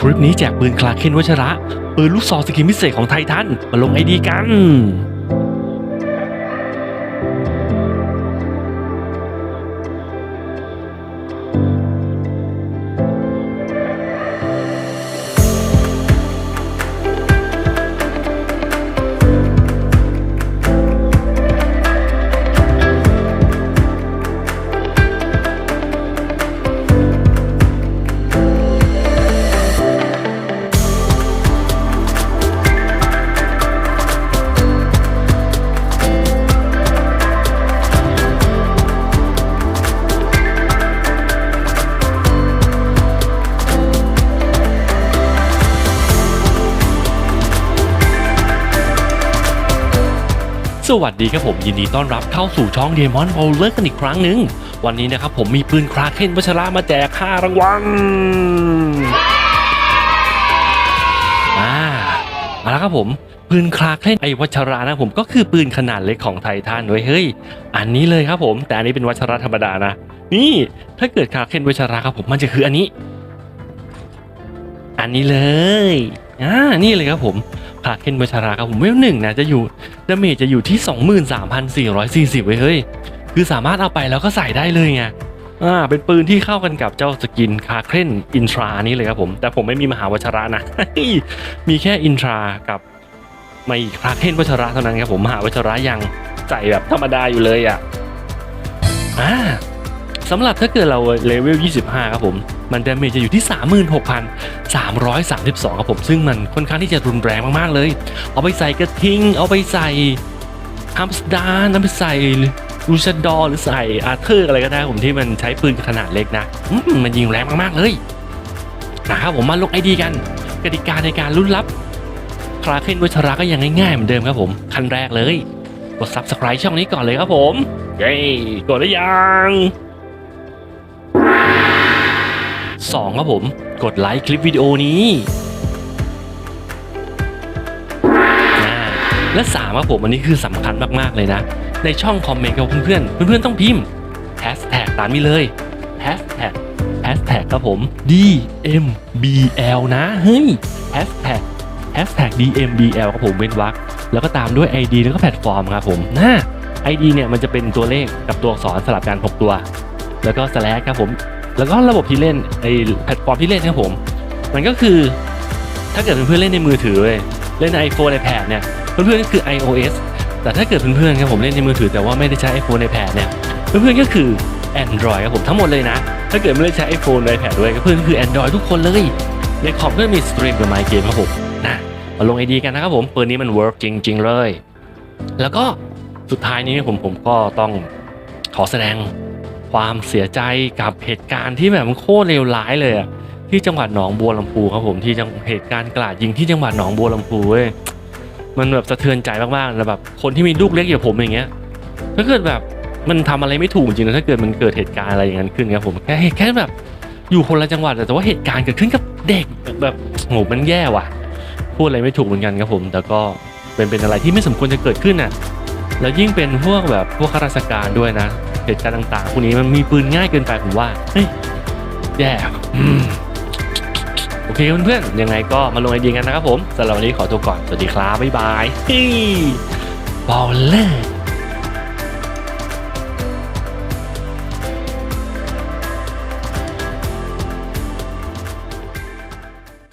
คลิปนี้แจกปืนคลาเคนวัชระ ปืนลูกซองสกินพิเศษของไททัน มาลงไอดีกัน สวัสดีครับผมยินดีต้อนรับเข้าสู่ช่อง Demon Bowler กันอีกครั้งหนึ่งวันนี้นะครับผมมีปืนคลาเคนวัชระมาแจก5รางวัลอ่าเอาละครับผมปืนคลาเคนไอวัชระนะผมก็คือปืนขนาดเล็กของไททันเว้ยเฮ้ย อันนี้เลยครับผม แต่อันนี้เป็นวัชระธรรมดานะ นี่ถ้าเกิดคลาเคนวัชระครับผมมันจะคืออันนี้ อันนี้เลยอ่านี่เลยครับผม คลาเคนวัชระครับผมเวลหนึ่งนะจะอยู่ดาเมจจะอยู่ที่ 23,440เว้ยเฮ้ย คือสามารถเอาไปแล้วก็ใส่ได้เลยไงอ่าเป็นปืนที่เข้ากันกับเจ้าสกินคาเครนอินทรานี้เลยครับผม แต่ผมไม่มีมหาวัชระนะ มีแค่อินทรากับไม่คาเครนวัชระเท่านั้นครับผมมหาวัชระยังใส่แบบธรรมดาอยู่เลยอะอ่า สำหรับถ้าเกิดเราเลเวล 25 ครับผม มันดาเมจจะอยู่ที่ 36,332 ครับผม ซึ่งมันค่อนข้างที่จะรุนแรงมาก ๆ เลย เอาไปใส่กระทิง เอาไปใส่ฮัมสดานเอาไปใส่ลูชาดอหรือใส่อาร์เธอร์อะไรก็ได้ผมที่มันใช้ปืนขนาดเล็กนะมมันยิงแรงมาก ๆ เลย นะครับผมมาลงไอดีกัน กติกาในการลุ้นรับคลาเคนวัชระก็ยังง่ายๆเหมือนเดิมครับผมขั้นแรกเลย กด subscribe ช่องนี้ก่อนเลยครับผม เย้ กดได้ยัง สองครับผมกดไลค์คลิปวิดีโอนี้อ่าและสามครับผมอันนี้คือสำคัญมากๆเลยนะ ในช่องคอมเมนต์กับเพื่อนๆเพื่อนๆต้องพิมพ์แฮชแท็กตามนี้เลยแฮชแท็กแฮชแท็กครับผม DMBL นะ เฮ้ยแฮชแท็กแฮชแท็ก DMBL ครับผมเว้นวรรคแล้วก็ตามด้วย ID แล้วก็แพลตฟอร์มครับผมนะ ID เนี่ยมันจะเป็นตัวเลขกับตัวอักษรสลับกัน 6 ตัว แล้วก็ slash ครับผม แล้วก็ระบบที่เล่นไอแพลตฟอร์มที่เล่นครับผม มันก็คือถ้าเกิดเพื่อนๆเล่นในมือถือเลยเล่นใน iPhone iPad เนี่ยเพื่อนๆก็คือ iOS แต่ถ้าเกิดเพื่อนๆครับผมเล่นในมือถือแต่ว่าไม่ได้ใช้ iPhone iPad เนี่ยเพื่อนๆก็คือ Android ครับผมทั้งหมดเลยนะ ถ้าเกิดไม่ได้ใช้ iPhone iPad ด้วยก็เพื่อนก็คือ Android ทุกคนเลย ในคอมก็มีสตรีมกับ My Game ครับผมนะมาลงไอดีกันนะครับผมปืนนี้มัน work จริง ๆ เลย แล้วก็สุดท้ายนี้ผมผมก็ต้องขอแสดง ความเสียใจกับเหตุการณ์ที่แบบมันโคตรเลวร้ายเลยอะที่จังหวัดหนองบัวลำพูครับผมที่จังเหตุการณ์กราดยิงที่จังหวัดหนองบัวลำพูเว้ยมันแบบสะเทือนใจมากๆแล้วแบบคนที่มีลูกเล็กอย่างผมอย่างเงี้ยถ้าเกิดแบบมันทำอะไรไม่ถูกจริงนะถ้าเกิดมันเกิดเหตุการณ์อะไรอย่างนั้นขึ้นครับผมแค่แค่แบบอยู่คนละจังหวัดแต่ว่าเหตุการณ์เกิดขึ้นกับเด็กแบบโหมันแย่ว่ะ พูดอะไรไม่ถูกเหมือนกันครับผม แต่ก็เป็นเป็นอะไรที่ไม่สมควรจะเกิดขึ้นน่ะแล้วยิ่งเป็นพวกแบบพวกข้าราชการด้วยนะ เหตุการณ์ต่างๆพวกนี้มันมีปืนง่ายเกินไปผมว่าเฮ้ยแย่โอเคเพื่อนๆยังไงก็มาลงไอเดียกันนะครับผมสำหรับวันนี้ขอตัวก่อน สวัสดีครับ บ๊ายบายเฮ้ยบอลเลอร์